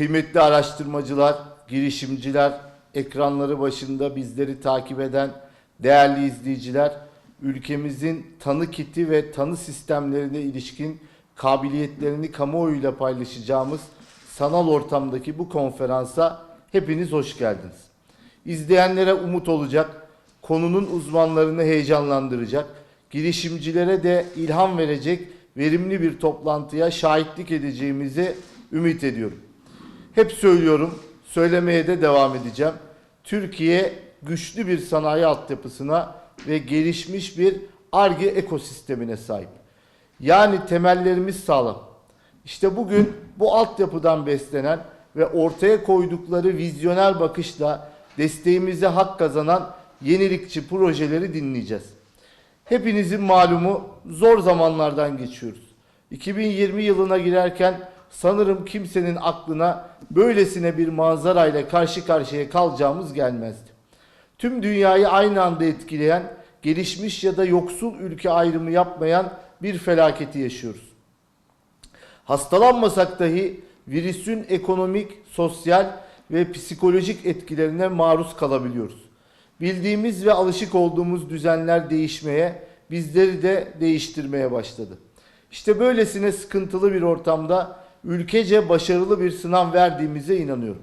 Kıymetli araştırmacılar, girişimciler, ekranları başında bizleri takip eden değerli izleyiciler, ülkemizin tanı kiti ve tanı sistemlerine ilişkin kabiliyetlerini kamuoyuyla paylaşacağımız sanal ortamdaki bu konferansa hepiniz hoş geldiniz. İzleyenlere umut olacak, konunun uzmanlarını heyecanlandıracak, girişimcilere de ilham verecek verimli bir toplantıya şahitlik edeceğimizi ümit ediyorum. Hep söylüyorum, söylemeye de devam edeceğim. Türkiye güçlü bir sanayi altyapısına ve gelişmiş bir ARGE ekosistemine sahip. Yani temellerimiz sağlam. İşte bugün bu altyapıdan beslenen ve ortaya koydukları vizyoner bakışla desteğimize hak kazanan yenilikçi projeleri dinleyeceğiz. Hepinizin malumu zor zamanlardan geçiyoruz. 2020 yılına girerken sanırım kimsenin aklına böylesine bir manzarayla karşı karşıya kalacağımız gelmezdi. Tüm dünyayı aynı anda etkileyen, gelişmiş ya da yoksul ülke ayrımı yapmayan bir felaketi yaşıyoruz. Hastalanmasak dahi virüsün ekonomik, sosyal ve psikolojik etkilerine maruz kalabiliyoruz. Bildiğimiz ve alışık olduğumuz düzenler değişmeye, bizleri de değiştirmeye başladı. İşte böylesine sıkıntılı bir ortamda ülkece başarılı bir sınav verdiğimize inanıyorum.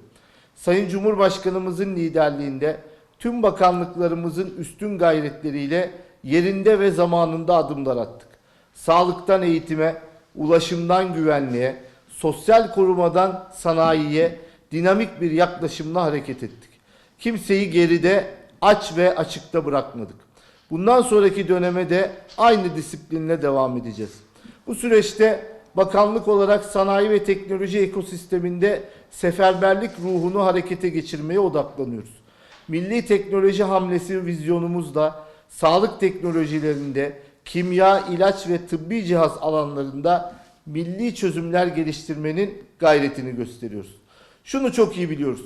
Sayın Cumhurbaşkanımızın liderliğinde tüm bakanlıklarımızın üstün gayretleriyle yerinde ve zamanında adımlar attık. Sağlıktan eğitime, ulaşımdan güvenliğe, sosyal korumadan sanayiye dinamik bir yaklaşımla hareket ettik. Kimseyi geride, aç ve açıkta bırakmadık. Bundan sonraki döneme de aynı disiplinle devam edeceğiz. Bu süreçte bakanlık olarak sanayi ve teknoloji ekosisteminde seferberlik ruhunu harekete geçirmeye odaklanıyoruz. Milli teknoloji hamlesi vizyonumuzla sağlık teknolojilerinde, kimya, ilaç ve tıbbi cihaz alanlarında milli çözümler geliştirmenin gayretini gösteriyoruz. Şunu çok iyi biliyoruz.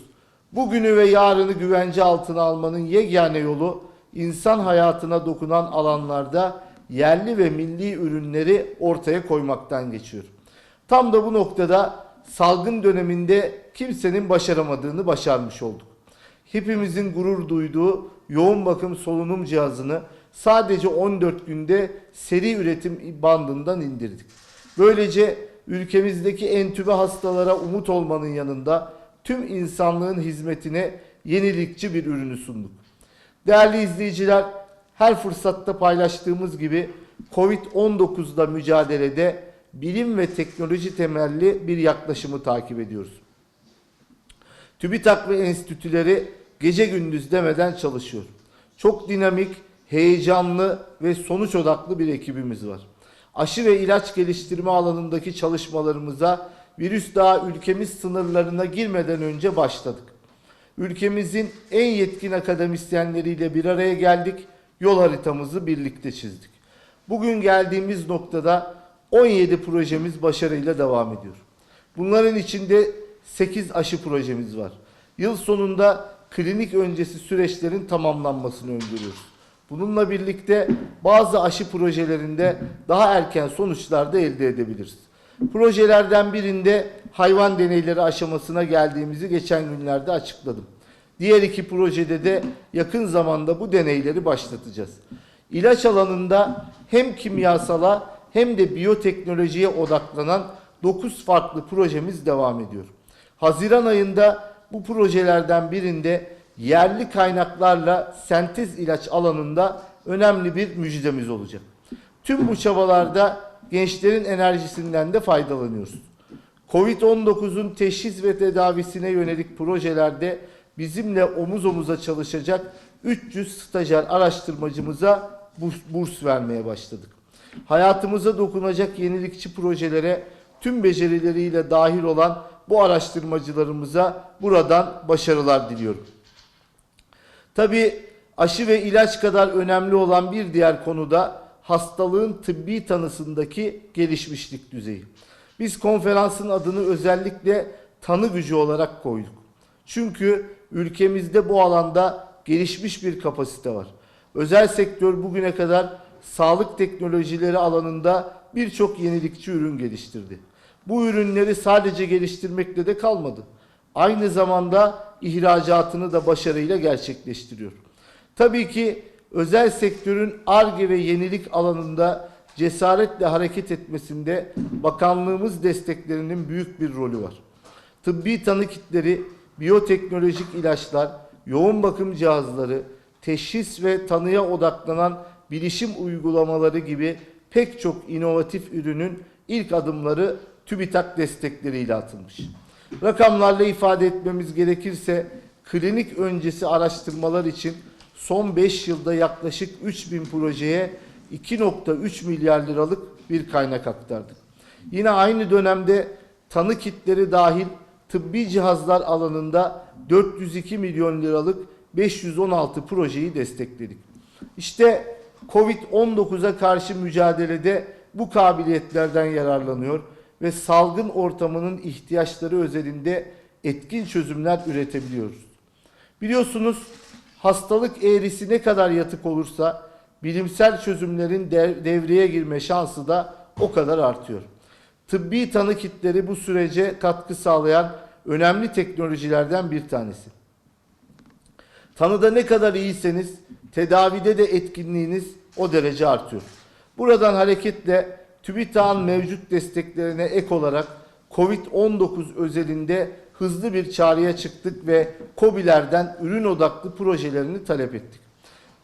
Bugünü ve yarını güvence altına almanın yegane yolu insan hayatına dokunan alanlarda yerli ve milli ürünleri ortaya koymaktan geçiyor. Tam da bu noktada salgın döneminde kimsenin başaramadığını başarmış olduk. Hepimizin gurur duyduğu yoğun bakım solunum cihazını sadece 14 günde seri üretim bandından indirdik. Böylece ülkemizdeki entübe hastalara umut olmanın yanında tüm insanlığın hizmetine yenilikçi bir ürünü sunduk. Değerli izleyiciler, her fırsatta paylaştığımız gibi Covid-19'da mücadelede bilim ve teknoloji temelli bir yaklaşımı takip ediyoruz. TÜBİTAK ve enstitüleri gece gündüz demeden çalışıyor. Çok dinamik, heyecanlı ve sonuç odaklı bir ekibimiz var. Aşı ve ilaç geliştirme alanındaki çalışmalarımıza virüs daha ülkemiz sınırlarına girmeden önce başladık. Ülkemizin en yetkin akademisyenleriyle bir araya geldik, yol haritamızı birlikte çizdik. Bugün geldiğimiz noktada 17 projemiz başarıyla devam ediyor. Bunların içinde 8 aşı projemiz var. Yıl sonunda klinik öncesi süreçlerin tamamlanmasını öngörüyoruz. Bununla birlikte bazı aşı projelerinde daha erken sonuçlar da elde edebiliriz. Projelerden birinde hayvan deneyleri aşamasına geldiğimizi geçen günlerde açıkladım. Diğer iki projede de yakın zamanda bu deneyleri başlatacağız. İlaç alanında hem kimyasala hem de biyoteknolojiye odaklanan 9 farklı projemiz devam ediyor. Haziran ayında bu projelerden birinde yerli kaynaklarla sentez ilaç alanında önemli bir müjdemiz olacak. Tüm bu çabalarda gençlerin enerjisinden de faydalanıyoruz. Covid-19'un teşhis ve tedavisine yönelik projelerde bizimle omuz omuza çalışacak 300 stajyer araştırmacımıza burs vermeye başladık. Hayatımıza dokunacak yenilikçi projelere tüm becerileriyle dahil olan bu araştırmacılarımıza buradan başarılar diliyorum. Tabi aşı ve ilaç kadar önemli olan bir diğer konu da hastalığın tıbbi tanısındaki gelişmişlik düzeyi. Biz konferansın adını özellikle tanı gücü olarak koyduk. Çünkü ülkemizde bu alanda gelişmiş bir kapasite var. Özel sektör bugüne kadar sağlık teknolojileri alanında birçok yenilikçi ürün geliştirdi. bu ürünleri sadece geliştirmekle de kalmadı. Aynı zamanda ihracatını da başarıyla gerçekleştiriyor. Tabii ki özel sektörün ARGE ve yenilik alanında cesaretle hareket etmesinde bakanlığımız desteklerinin büyük bir rolü var. Tıbbi tanı kitleri, biyoteknolojik ilaçlar, yoğun bakım cihazları, teşhis ve tanıya odaklanan bilişim uygulamaları gibi pek çok inovatif ürünün ilk adımları TÜBİTAK destekleriyle atılmış. Rakamlarla ifade etmemiz gerekirse klinik öncesi araştırmalar için son 5 yılda yaklaşık 3000 projeye 2.3 milyar liralık bir kaynak aktardık. Yine aynı dönemde tanı kitleri dahil tıbbi cihazlar alanında 402 milyon liralık 516 projeyi destekledik. İşte Covid-19'a karşı mücadelede bu kabiliyetlerden yararlanıyor ve salgın ortamının ihtiyaçları özelinde etkin çözümler üretebiliyoruz. Biliyorsunuz hastalık eğrisi ne kadar yatık olursa bilimsel çözümlerin dev- devreye girme şansı da o kadar artıyor. Tıbbi tanı kitleri bu sürece katkı sağlayan önemli teknolojilerden bir tanesi. Tanıda ne kadar iyiyseniz tedavide de etkinliğiniz o derece artıyor. Buradan hareketle TÜBİTAK'ın mevcut desteklerine ek olarak COVID-19 özelinde hızlı bir çağrıya çıktık ve KOBİ'lerden ürün odaklı projelerini talep ettik.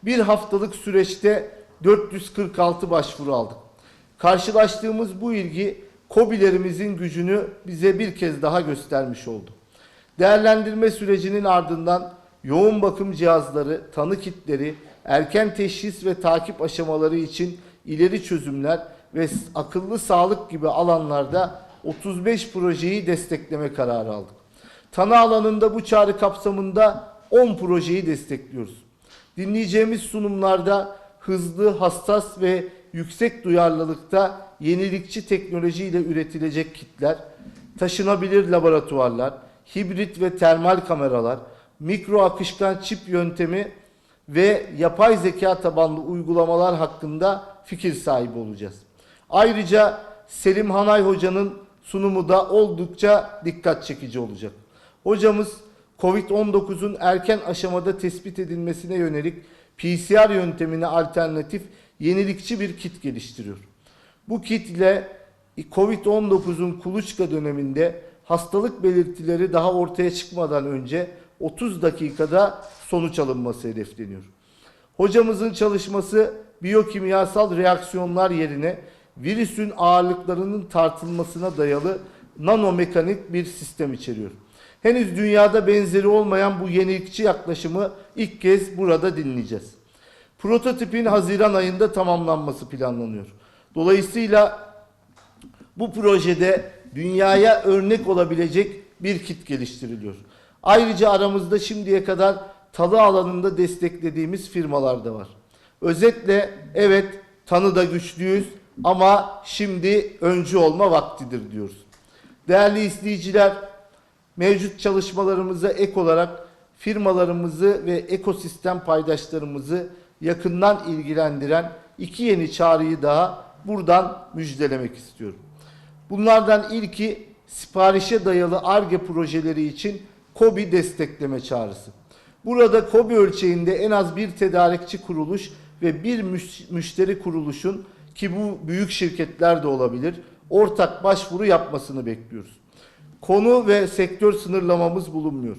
Bir haftalık süreçte 446 başvuru aldık. Karşılaştığımız bu ilgi KOBİ'lerimizin gücünü bize bir kez daha göstermiş oldu. Değerlendirme sürecinin ardından yoğun bakım cihazları, tanı kitleri, erken teşhis ve takip aşamaları için ileri çözümler ve akıllı sağlık gibi alanlarda 35 projeyi destekleme kararı aldık. Tanı alanında bu çağrı kapsamında 10 projeyi destekliyoruz. Dinleyeceğimiz sunumlarda hızlı, hassas ve yüksek duyarlılıkta yenilikçi teknolojiyle üretilecek kitler, taşınabilir laboratuvarlar, hibrit ve termal kameralar, mikro akışkan çip yöntemi ve yapay zeka tabanlı uygulamalar hakkında fikir sahibi olacağız. Ayrıca Selim Hanay Hoca'nın sunumu da oldukça dikkat çekici olacak. Hocamız COVID-19'un erken aşamada tespit edilmesine yönelik PCR yöntemine alternatif yenilikçi bir kit geliştiriyor. Bu kit ile COVID-19'un kuluçka döneminde hastalık belirtileri daha ortaya çıkmadan önce 30 dakikada sonuç alınması hedefleniyor. Hocamızın çalışması biyokimyasal reaksiyonlar yerine virüsün ağırlıklarının tartılmasına dayalı nanomekanik bir sistem içeriyor. Henüz dünyada benzeri olmayan bu yenilikçi yaklaşımı ilk kez burada dinleyeceğiz. Prototipin Haziran ayında tamamlanması planlanıyor. Dolayısıyla bu projede dünyaya örnek olabilecek bir kit geliştiriliyor. Ayrıca aramızda şimdiye kadar talı alanında desteklediğimiz firmalar da var. Özetle evet tanıda güçlüyüz ama şimdi öncü olma vaktidir diyoruz. Değerli izleyiciler, mevcut çalışmalarımıza ek olarak firmalarımızı ve ekosistem paydaşlarımızı yakından ilgilendiren iki yeni çağrıyı daha buradan müjdelemek istiyorum. Bunlardan ilki siparişe dayalı ARGE projeleri için KOBİ destekleme çağrısı. Burada KOBİ ölçeğinde en az bir tedarikçi kuruluş ve bir müş- müşteri kuruluşun ki bu büyük şirketler de olabilir ortak başvuru yapmasını bekliyoruz. Konu ve sektör sınırlamamız bulunmuyor.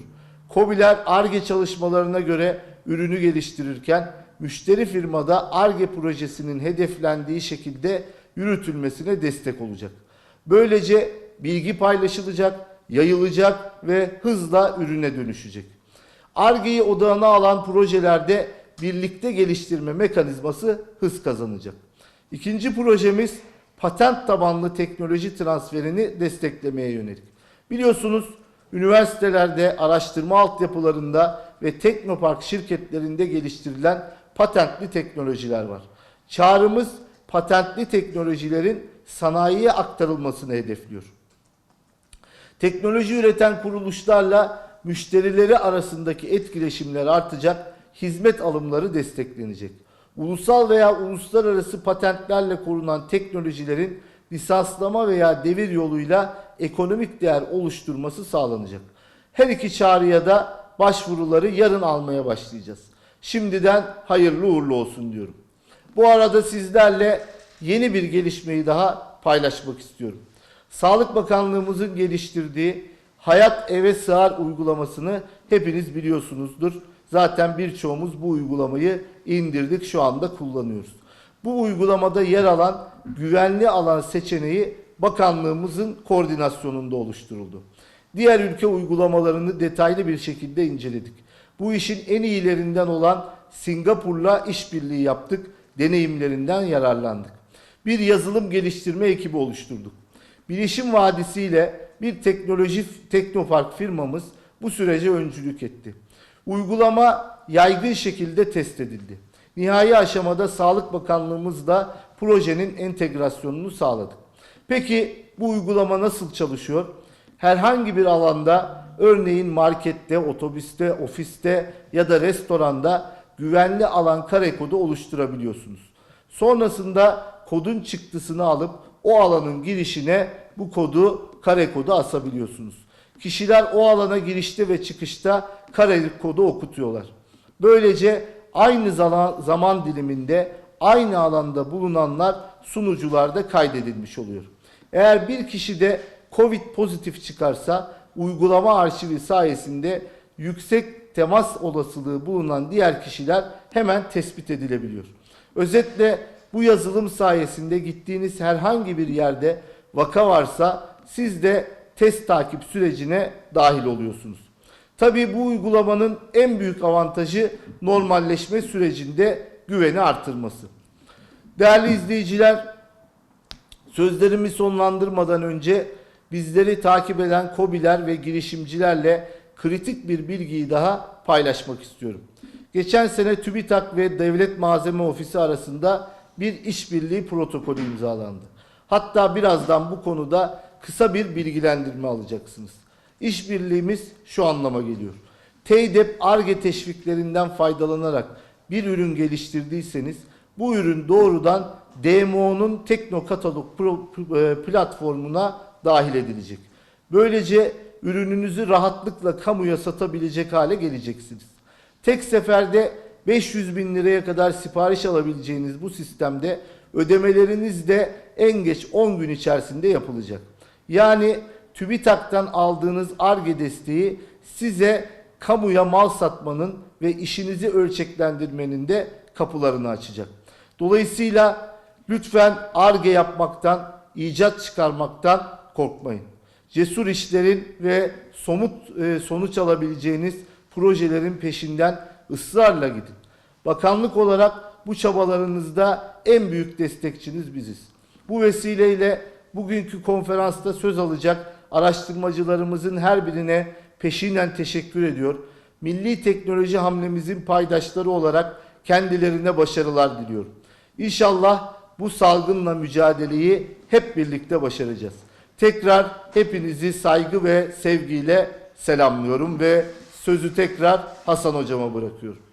KOBİ'ler ARGE çalışmalarına göre ürünü geliştirirken müşteri firmada ARGE projesinin hedeflendiği şekilde yürütülmesine destek olacak. Böylece bilgi paylaşılacak, yayılacak ve hızla ürüne dönüşecek. ARGE'yi odağına alan projelerde birlikte geliştirme mekanizması hız kazanacak. İkinci projemiz patent tabanlı teknoloji transferini desteklemeye yönelik. Biliyorsunuz üniversitelerde, araştırma altyapılarında ve teknopark şirketlerinde geliştirilen patentli teknolojiler var. Çağrımız patentli teknolojilerin sanayiye aktarılmasını hedefliyor. Teknoloji üreten kuruluşlarla müşterileri arasındaki etkileşimler artacak, hizmet alımları desteklenecek. Ulusal veya uluslararası patentlerle korunan teknolojilerin lisanslama veya devir yoluyla ekonomik değer oluşturması sağlanacak. Her iki çağrıya da başvuruları yarın almaya başlayacağız. Şimdiden hayırlı uğurlu olsun diyorum. Bu arada sizlerle yeni bir gelişmeyi daha paylaşmak istiyorum. Sağlık Bakanlığımızın geliştirdiği Hayat Eve Sığar uygulamasını hepiniz biliyorsunuzdur. Zaten birçoğumuz bu uygulamayı indirdik, şu anda kullanıyoruz. Bu uygulamada yer alan güvenli alan seçeneği bakanlığımızın koordinasyonunda oluşturuldu. Diğer ülke uygulamalarını detaylı bir şekilde inceledik. Bu işin en iyilerinden olan Singapur'la işbirliği yaptık, deneyimlerinden yararlandık. Bir yazılım geliştirme ekibi oluşturduk. Bilişim Vadisi ile bir teknoloji teknopark firmamız bu sürece öncülük etti. Uygulama yaygın şekilde test edildi. Nihai aşamada Sağlık Bakanlığımızla projenin entegrasyonunu sağladık. Peki bu uygulama nasıl çalışıyor? Herhangi bir alanda örneğin markette, otobüste, ofiste ya da restoranda güvenli alan kare kodu oluşturabiliyorsunuz. Sonrasında kodun çıktısını alıp o alanın girişine bu kodu, kare kodu asabiliyorsunuz. Kişiler o alana girişte ve çıkışta kare kodu okutuyorlar. Böylece aynı zaman, diliminde aynı alanda bulunanlar sunucularda kaydedilmiş oluyor. Eğer bir kişi de Covid pozitif çıkarsa uygulama arşivi sayesinde yüksek temas olasılığı bulunan diğer kişiler hemen tespit edilebiliyor. Özetle bu yazılım sayesinde gittiğiniz herhangi bir yerde vaka varsa siz de test takip sürecine dahil oluyorsunuz. Tabii bu uygulamanın en büyük avantajı normalleşme sürecinde güveni artırması. Değerli izleyiciler, sözlerimi sonlandırmadan önce bizleri takip eden KOBİ'ler ve girişimcilerle kritik bir bilgiyi daha paylaşmak istiyorum. Geçen sene TÜBİTAK ve Devlet Malzeme Ofisi arasında bir işbirliği protokolü imzalandı. Hatta birazdan bu konuda kısa bir bilgilendirme alacaksınız. İşbirliğimiz şu anlama geliyor. TEYDEP ARGE teşviklerinden faydalanarak bir ürün geliştirdiyseniz bu ürün doğrudan DMO'nun Teknokatalog e, platformuna dahil edilecek. Böylece ürününüzü rahatlıkla kamuya satabilecek hale geleceksiniz. Tek seferde 500 bin liraya kadar sipariş alabileceğiniz bu sistemde ödemeleriniz de en geç 10 gün içerisinde yapılacak. Yani TÜBİTAK'tan aldığınız ARGE desteği size kamuya mal satmanın ve işinizi ölçeklendirmenin de kapılarını açacak. Dolayısıyla lütfen ARGE yapmaktan, icat çıkarmaktan korkmayın. Cesur işlerin ve somut e, sonuç alabileceğiniz projelerin peşinden ısrarla gidin. Bakanlık olarak bu çabalarınızda en büyük destekçiniz biziz. Bu vesileyle bugünkü konferansta söz alacak araştırmacılarımızın her birine peşinen teşekkür ediyor. Milli teknoloji hamlemizin paydaşları olarak kendilerine başarılar diliyorum. İnşallah bu salgınla mücadeleyi hep birlikte başaracağız. Tekrar hepinizi saygı ve sevgiyle selamlıyorum ve sözü tekrar Hasan hocama bırakıyorum.